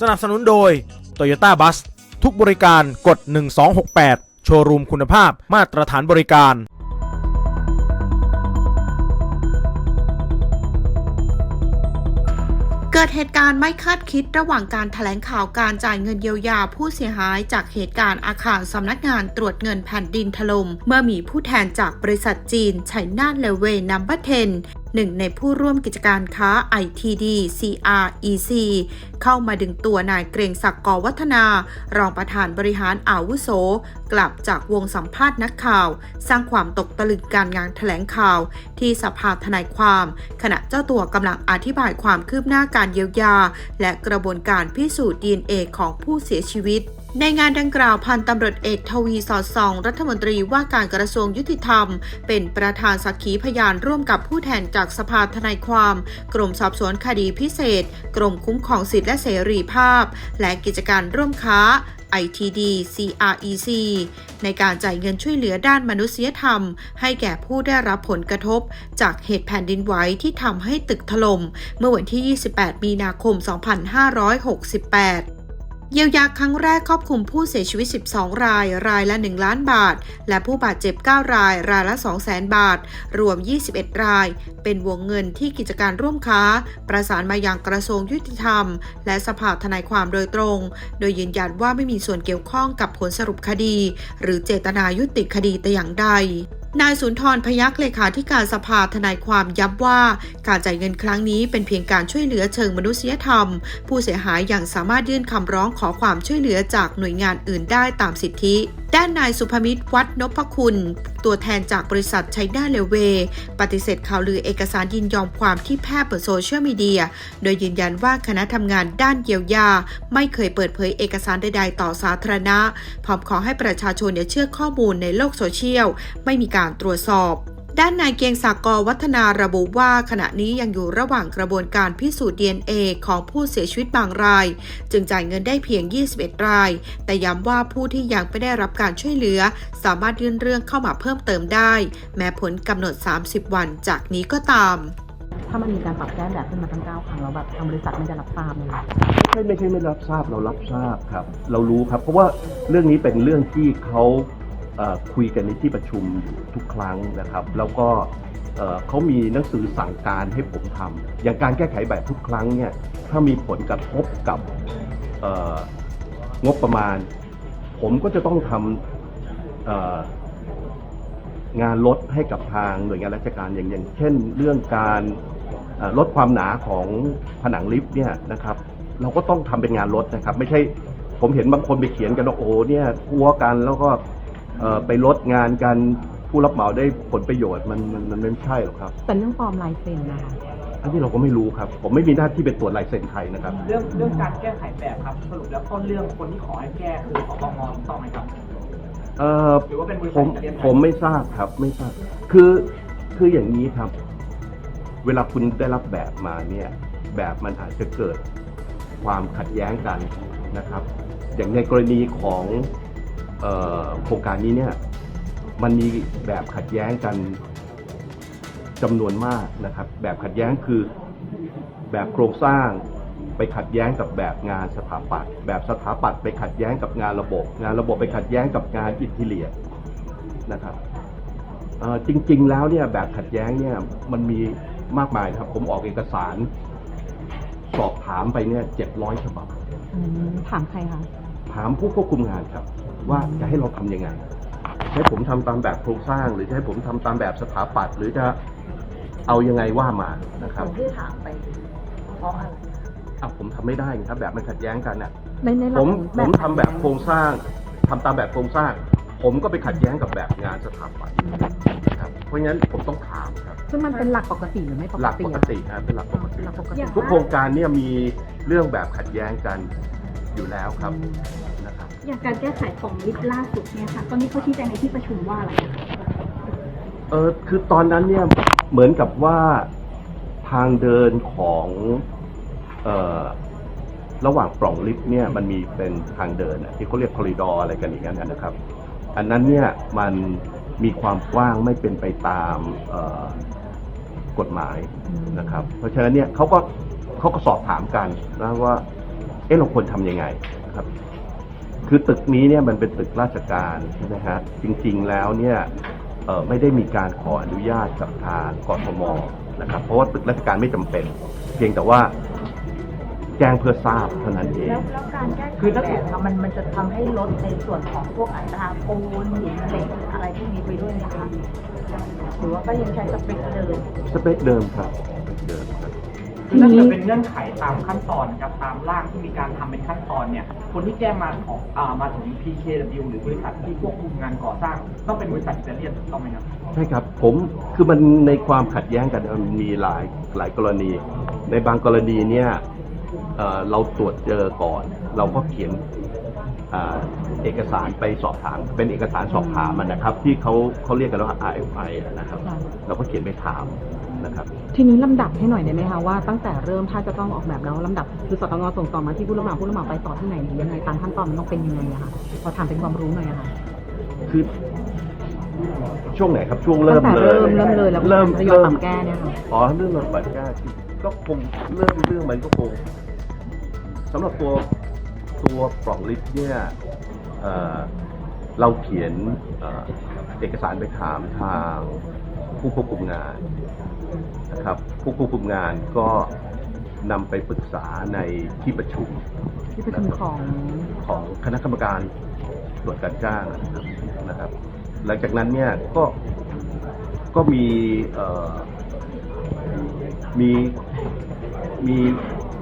สนับสนุนโดย Toyota Bus ทุกบริการกด 1268 โชว์รูมคุณภาพมาตรฐานบริการ เกิดเหตุการณ์ไม่คาดคิดระหว่างการแถลงข่าวการจ่ายเงินเยียวยาผู้เสียหายจากเหตุการณ์อาคารสำนักงานตรวจเงินแผ่นดินถล่มเมื่อมีผู้แทนจากบริษัทจีนไชน่าเลเวนัมเบอร์เทนหนึ่งในผู้ร่วมกิจการค้า ITD CREC เข้ามาดึงตัวนายเกรงศักดิ์กอวัฒนา รองประธานบริหารอาวุโส กลับจากวงสัมภาษณ์นักข่าว สร้างความตกตะลึงการงานแถลงข่าว ที่สภาทนายความ ขณะเจ้าตัวกำลังอธิบายความคืบหน้าการเยียวยา และกระบวนการพิสูจน์ DNA ของผู้เสียชีวิต ในงานดังกล่าวพันตำรวจเอกทวีสอดส่อง รัฐมนตรีว่าการกระทรวงยุติธรรม เป็นประธานสักขีพยานร่วมกับผู้แทนจากสภาทนายความ กรมสอบสวนคดีพิเศษ กรมคุ้มครองสิทธิและเสรีภาพ และกิจการร่วมค้า ITD CREC ในการจ่ายเงินช่วยเหลือด้านมนุษยธรรม ให้แก่ผู้ได้รับผลกระทบ จากเหตุแผ่นดินไหวที่ทำให้ตึกถล่มเมื่อวันที่ 28 มีนาคม 2568 เยียวยาครั้งแรกครอบคลุมผู้เสียชีวิต 12 ราย รายละ 1 ล้านบาท และผู้บาดเจ็บ 9 ราย รายละ 200,000 บาท รวม 21 ราย เป็นวงเงินที่กิจการร่วมค้า ประสานมาอยังกระทรวงยุติธรรม และสภาทนายความโดยตรง โดยยืนยันว่าไม่มีส่วนเกี่ยวข้องกับผลสรุปคดี หรือเจตนายุติคดีแต่อย่างใด นายสุนทรพยักษเลขาธิการสภาทนายความย้ำว่า การจ่ายเงินครั้งนี้เป็นเพียงการช่วยเหลือเชิงมนุษยธรรม ผู้เสียหายยังสามารถยื่นคำร้องขอความช่วยเหลือจากหน่วยงานอื่นได้ตามสิทธิ ด้านนายสุภมิตรวัดนพคุณ ตัวแทนจากบริษัทไชน่าเลเว ปฏิเสธข่าวลือเอกสารยินยอมความที่แพร่บนโซเชียลมีเดีย โดยยืนยันว่าคณะทำงานด้านเยียวยา ไม่เคยเปิดเผยเอกสารใด ๆ ต่อสาธารณะพร้อมขอให้ประชาชนอย่าเชื่อข้อมูลในโลกโซเชียล ไม่มีการตรวจสอบด้านนายเกียงศักดิ์กวัฒนาระบุว่าขณะนี้ยังอยู่ระหว่างกระบวนการพิสูจน์ DNA ของผู้เสียชีวิตบางราย จึงจ่ายเงินได้เพียง 21 ราย แต่ย้ำว่าผู้ที่ยังไม่ได้รับการช่วยเหลือ สามารถยื่นเรื่องเข้ามาเพิ่มเติมได้ แม้ผลกำหนด 30 วันจากนี้ก็ตาม ถ้ามันมีการปรับแก้แบบขึ้นมาตั้งเก้าครั้งแล้วแบบทางบริษัทไม่ได้รับทราบเลยไม่ไม่ใช่ไม่รับทราบเรารับทราบครับ เรารู้ครับ เพราะว่าเรื่องนี้เป็นเรื่องที่เขาเอ่อ คุยกันในที่ประชุมอยู่ทุกครั้งนะครับ แล้วก็เขามีหนังสือสั่งการให้ผมทำอย่างการแก้ไขแบบทุกครั้งเนี่ยถ้ามีผลกระทบกับงบประมาณ ผมก็จะต้องทำเอ่องานลดให้กับทางหน่วยงานราชการอย่างอย่างเช่น เรื่องการลดความหนาของผนังลิฟต์เนี่ยนะครับ เราก็ต้องทำเป็นงานลดนะครับ ไม่ใช่ผมเห็นบางคนไปเขียนกันว่าโอ้เนี่ยทัวกันแล้วก็ ไปลดงานกันผู้รับเหมาได้ผลประโยชน์มันมันมันไม่ใช่หรอกครับ แต่เรื่องปลอมลายเซ็นนะคะอันนี้เราก็ไม่รู้ครับ ผมไม่มีหน้าที่เป็นตรวจลายเซ็นใครนะครับ เรื่องเรื่องการแก้ไขแบบครับสรุปแล้วต้นเรื่องคนที่ขอให้แก้คือสบงถูกต้องไหมครับเอ่อหรือว่าเป็นบริผษัทมอิตาเลียนผมไม่ทราบครับไม่ทราบ คือคืออย่างนี้ครับ เวลาคุณได้รับแบบมาเนี่ย แบบมันอาจจะเกิดความขัดแย้งกันนะครับ อย่างในกรณีของเออ โครงการนี้เนี่ยมันมีแบบขัดแย้งกันจำนวนมากนะครับ แบบขัดแย้งคือแบบโครงสร้างไปขัดแย้งกับแบบงานสถาปัตย์แบบสถาปัตย์ไปขัดแย้งกับงานระบบ งานระบบไปขัดแย้งกับงานอินทีเลียนะครับเอ่อจริง ๆ แล้วเนี่ยแบบขัดแย้งเนี่ยมันมีมากมายนะครับ ผมออกเอกสาร สอบถามไปเนี่ยเจ็ดร้อยฉบับอืมถามใครคะถามผู้ควบคุมงานครับ ว่าจะให้เราทำยังไงให้ผมทำตามแบบโครงสร้าง หรือจะให้ผมทำตามแบบสถาปัตย์หรือจะเอายังไงว่ามานะครับที่ถามไปเพราะอะไรอะผมทำไม่ได้ครับแบบมันขัดแย้งกันอะในในหลัผกมของผมทำแบบโครงสร้างทำตามแบบโครงสร้าง ผมก็ไปขัดแย้งกับแบบงานสถาปัตย์นะครับเพราะงั้นผมต้องถามครับซึ่งมันเป็นหลักปกติหรือไม่ปกติหลักปกติครับเป็นหลักปกติหลักปกติทุกโครงการเนี่ยมีเรื่องแบบขัดแย้งกันอยู่แล้วครับนะครับ อย่างการแก้ไขของลิฟต์ล่าสุดเนี่ยค่ะตอนนี้เขาชี้แจงในที่ประชุมว่าอะไรคะเออคือตอนนั้นเนี่ยเหมือนกับว่าทางเดินของเอ่อระหว่างปล่องลิฟต์เนี่ยมันมีเป็นทางเดินอะที่เขาเรียกคอริดอร์อะไรกันอย่างนั้นนะครับ อันนั้นเนี่ยมันมีความกว้างไม่เป็นไปตามกฎหมายนะครับ เพราะฉะนั้นเนี่ยเขาก็เขาก็สอบถามกันนะว่า เอ๊ะเราควรทำยังไงนะครับ คือตึกนี้เนี่ยมันเป็นตึกราชการใช่ไหมฮะจริงๆแล้วเนี่ยเอ่อไม่ได้มีการขออนุญาตกับทางกทมนะครับ เพราะว่าตึกราชการไม่จำเป็น เพียงแต่ว่าแจ้งเพื่อทราบเท่านั้นเองแล้วแล้วการแก้ไขแบบค่ะมันมันจะทำให้ลดในส่วนของพวกอัตราปูนหินเหล็กอะไรพวกนี้ไปด้วยนะคะหรือว่าก็ยังใช้สเปคเดิมสเปคเดิมครับสเปคเดิมครับคือถ้าเกิดเป็นเงื่อนไขตามขั้นตอนกับตามร่างที่มีการทำเป็นขั้นตอนเนี่ย คนที่แจ้งมาของอ่ามาถึง PKW หรือบริษัทที่ควบคุมงานก่อสร้าง ต้องเป็นบริษัทอิตาเลียนถูกต้องไหมครับ ใช่ครับผมคือมันในความขัดแย้งกันมันมีหลายหลายกรณี ในบางกรณีเนี่ยเอ่อเราตรวจเจอก่อน เราก็เขียนอ่าเอกสารไปสอบถาม เป็นเอกสารสอบถามมันนะครับ ที่เขาเขาเรียกกันว่า RFI อะนะครับค่ะเราก็เขียนไปถามนะครับ ทีนี้ลำดับให้หน่อยได้ไหมคะว่าตั้งแต่เริ่มถ้าจะต้องออกแบบแล้วลำดับคือสตงส่งต่อมาที่ผู้รับเหมาผู้รับเหมาไปต่อที่ไหนหรือยังไงตามขั้นตอนมันต้องเป็นยังไงอะคะพอถามเป็นความรู้หน่อยอะค่ะคือช่วงไหนครับช่วงเริ่ตั้มงแต่เลยเริ่มเริ่มเลยแล้วเริ่มทยอยเริ่ปรัมบแก้เนี่ยค่ะ อ๋อเรื่องรถบัตรแก้ที่ก็คงเรื่องเรื่องมันก็คงสำหรับตัวตัวปล่องลิฟต์เนี่ยเอ่อ เราเขียนเอ่อเอกสารไปถามทางผู้ควบคุมงานนะครับ ผู้ควบคุมงานก็นำไปปรึกษาในที่ประชุมที่ประชุมของของคณะกรรมการตรวจการจ้างนะครับนะครับหลังจากนั้นเนี่ยก็ก็มีเอ่อมีมี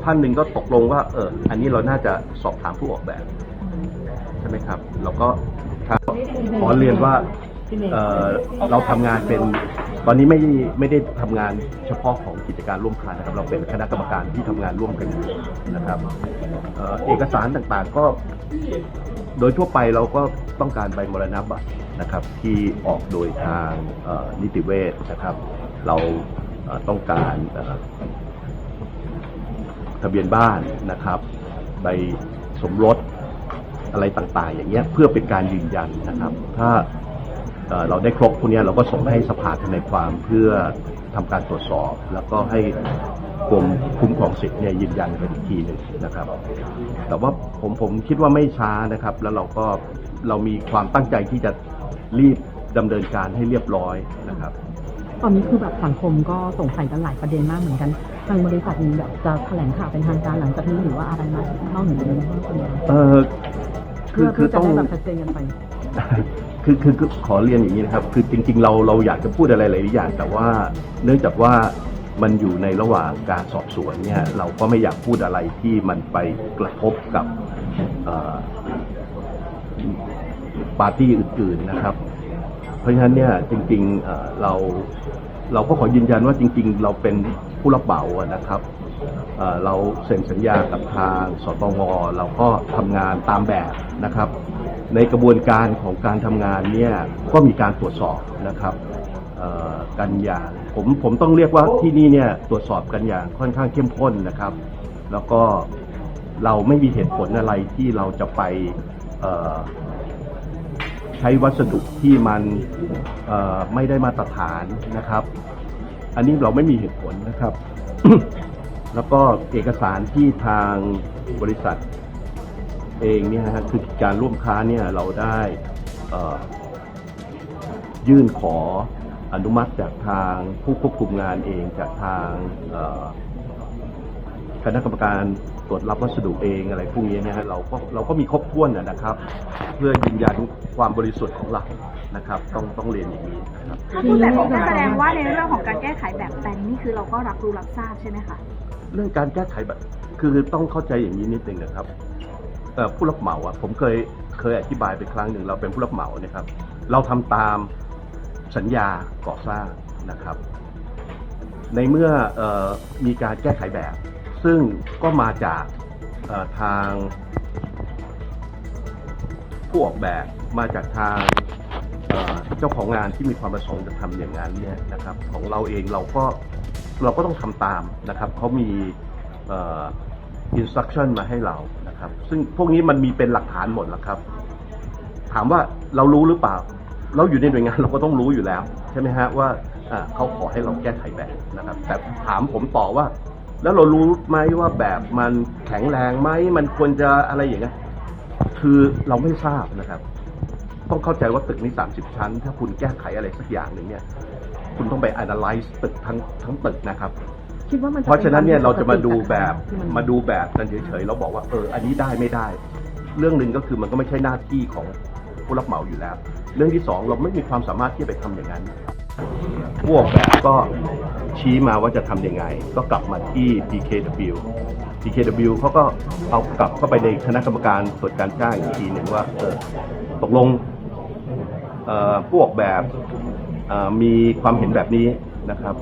ท่านหนึ่งก็ตกลงว่าเอออันนี้เราน่าจะสอบถามผู้ออกแบบ ใช่ไหมครับ เราก็ ขอเรียนว่าเเราทำงานเป็นตอนนี้ไม่ไม่ได้ทำงานเฉพาะของกิจการร่วมกันนะครับ เราเป็นคณะกรรมการที่ทำงานร่วมกันนะครับเอเอกสารต่างๆก็โดยทั่วไปเราก็ต้องการใบมรณบัตรนะครับ ที่ออกโดยทางนิติเวชนะครับ เราเต้องการทะเบียนบ้านนะครับ ใบสมรส อะไรต่างๆ อย่างเงี้ยเพื่อเป็นการยืนยันนะครับ ถ้าเอ่อเราได้ครบพวกเนี้ยเราก็ส่งให้สภาทนายความเพื่อทำการตรวจสอบ แล้วก็ให้กรมคุ้มครองสิทธิ์เนี่ยยืนยันกันอีกทีหนึ่งนะครับ แต่ว่าผมผมคิดว่าไม่ช้านะครับ แล้วเราก็เรามีความตั้งใจที่จะรีบดำเนินการให้เรียบร้อยนะครับ ตอนนี้คือแบบสังคมก็สงสัยกันหลายประเด็นมากเหมือนกัน ทางบริษัทมีแบบจะแถลงข่าวเป็นทางการหลังจากนี้หรือว่าอะไรมานอกเหนือจากนี้ไหมคะเออ คืเพื่ออคืเพื่ออจะต้องได้แบบชัดเจนกันไปคือคือคือขอเรียนอย่างนี้นะครับ คือจริง ๆ เราเราอยากจะพูดอะไรหลายอย่าง แต่ว่าเนื่องจากว่ามันอยู่ในระหว่างการสอบสวนเนี่ยเราก็ไม่อยากพูดอะไรที่มันไปกระทบกับเอ่อปาร์ตี้อื่น ๆนะครับ เพราะฉะนั้นเนี่ยจริงๆเอ่อเราเราก็ขอยืนยันว่าจริง ๆ เราเป็นผู้รับเหมาอะนะครับ เราเซ็นสัญญากับทางสตงเราก็ทำงานตามแบบนะครับ ในกระบวนการของการทำงานเนี่ยก็มีการตรวจสอบนะครับกันอย่างผมผมต้องเรียกว่าที่นี่เนี่ยตรวจสอบกันอย่างค่อนข้างเข้มข้นนะครับ แล้วก็เราไม่มีเหตุผลอะไรที่เราจะไปใช้วัสดุที่มันไม่ได้มาตรฐานนะครับ อันนี้เราไม่มีเหตุผลนะครับ แล้วก็เอกสารที่ทางบริษัทเองเนี่ยนะฮะคือการร่วมค้าเนี่ยเราได้ยื่นขออนุมัติจากทางผู้ควบคุมงานเองจากทางคณะกรรมการตรวจรับวัสดุเองอะไรพวกนี้เนี่ยฮะเราก็เราก็มีครบถ้วนนะครับ เพื่อยืนยันความบริสุทธิ์ของเรานะครับ ต้องต้องเรียนอย่างนี้นะครับถ้าพูดแบบนี้ก็แสดงว่าในเรื่องของการแก้ไขแบบแปลงนี่คือเราก็รับรู้รับทราบใช่ไหมคะ เรื่องการแก้ไขแบบคือต้องเข้าใจอย่างนี้นิดนึงนะครับผู้รับเหมาอะผมเคยเคยอธิบายไปครั้งหนึ่งเราเป็นผู้รับเหมานะครับ เราทำตามสัญญาก่อสร้างนะครับ ในเมื่ออมีการแก้ไขแบบ ซึ่งก็มาจากทางผู้ออกแบบมาจากทางเอ่อเจ้าของงานที่มีความประสงค์จะทำอย่างนั้นเนี่ยนะครับ ของเราเองเราก็ เราก็ต้องทำตามนะครับเขามีอ่อ instruction มาให้เรานะครับ ซึ่งพวกนี้มันมีเป็นหลักฐานหมดแล้วครับ ถามว่าเรารู้หรือเปล่า เราอยู่ในหน่วยงานเราก็ต้องรู้อยู่แล้ว ใช่ไหมฮะว่าอ่าเขาขอให้เราแก้ไขแบบนะครับ แต่ถามผมต่อว่า แล้วเรารู้ไหมว่าแบบมันแข็งแรงไหมมันควรจะอะไรอย่างเงี้ยคือเราไม่ทราบนะครับ ต้องเข้าใจว่าตึกนี้ 30 ชั้น ถ้าคุณแก้ไขอะไรสักอย่างหนึ่งเนี่ย คุณต้องไป analyze ตึกทั้งทั้งตึกนะครับ คิดว่ามันเพราะฉะนั้นเนี่ยเราจะมาดูแบบที่นมาดูแบบกันเฉยๆเราบอกว่าเอออันนี้ได้ไม่ได้ เรื่องหนึ่งก็คือมันก็ไม่ใช่หน้าที่ของผู้รับเหมาอยู่แล้ว เรื่องที่สองเราไม่มีความสามารถที่จะไปทำอย่างนั้นผู้ออกแบบก็ชี้มาว่าจะทำยังไง ก็กลับมาที่ PKW PKW เขาก็เอากลับเข้าไปในคณะกรรมการตรวจการจ้างอีกทีหนึ่งว่าเออตกลงเอ่อผู้ออกแบบเอ่อ มีความเห็นแบบนี้นะครับ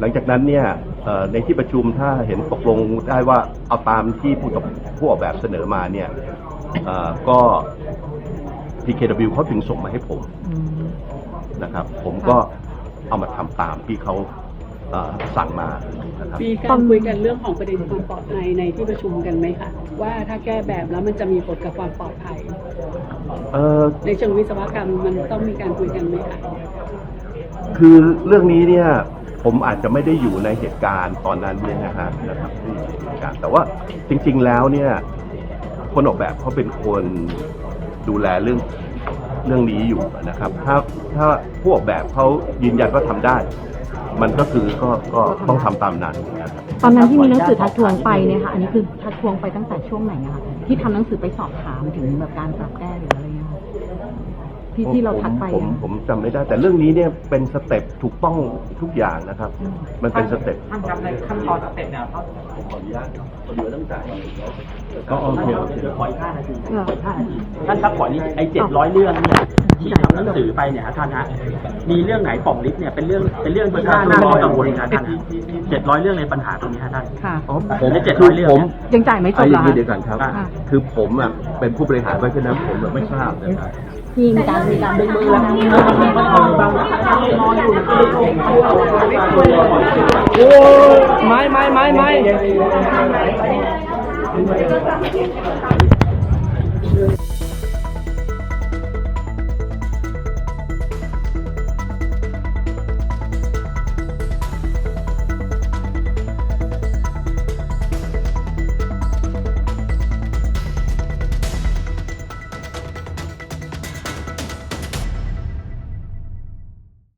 หลังจากนั้นเนี่ยเอ่อในที่ประชุมถ้าเห็นตกลงได้ว่าเอาตามที่ผู้กับผู้ออกแบบเสนอมาเนี่ยเอ่อก็ PKW เขาถึงส่งมาให้ผมอืมนะครับ ผมก็เอามาทำตามที่เขาเอ่อสั่งมานะครับมีการคุยกันเรื่องของประเด็นความปลอดภัยในที่ประชุมกันไหมคะว่าถ้าแก้แบบแล้วมันจะมีผลกับความปลอดภัย เอ่อในเชิงวิศวกรรมมันต้องมีการคุยกันไหมคะคือเรื่องนี้เนี่ยผมอาจจะไม่ได้อยู่ในเหตุการณ์ตอนนั้นเนี่ยนะฮะนะครับที่อยู่ในเหตุการณ์แต่ว่าจริง ๆ แล้วเนี่ย คนออกแบบเขาเป็นคนดูแลเรื่องเรื่องนี้อยู่นะครับ ถ้าถ้าผู้ออกแบบเขายืนยันว่าทำได้ มันก็คือก็ก็ต้องทำตามนั้นนะครับ ตอนนั้นที่มีหนังสือทักท้วงไปเนี่ยค่ะ อันนี้คือทักท้วงไปตั้งแต่ช่วงไหนอะคะที่ทำหนังสือไปสอบถามถึงแบบการปรับแก้หรือ ที่ที่เราทักไปผมอะผมจำไม่ได้ แต่เรื่องนี้เนี่ยเป็นสเต็ปถูกต้องทุกอย่างนะครับ มันเป็นสเต็ปท่านครับในขั้นตอนสเต็ปเนี่ยครับก็โอเคโอเคเดี๋ยวขออีกห้านาทีขออีกห้านาทีท่านครับขอนี้ไอ้เจ็ดร้อยเรื่องเนี่ยที่ทำหนังสือไปเนี่ยฮะท่านฮะมีเรื่องไหนป่องลิฟต์เนี่ยเป็นเรื่องเป็นเรื่องที่น่าน่ากังวลนะท่านเจ็ดร้อยเรื่องในปัญหาตรงนี้ฮะท่านค่ะอ๋อผมใน700คือเรื่องผมยังจ่ายไม่จเอาบอเหรย่าองนี้คะเดี๋ยวกันครับค่ะคือผมอะเป็นผู้บริหารเพราะฉะนั้นผมแบบไม่ทราบนะครับ ที่มีการมีการดึงมือแล้วไม้ไม้ไม้ไม้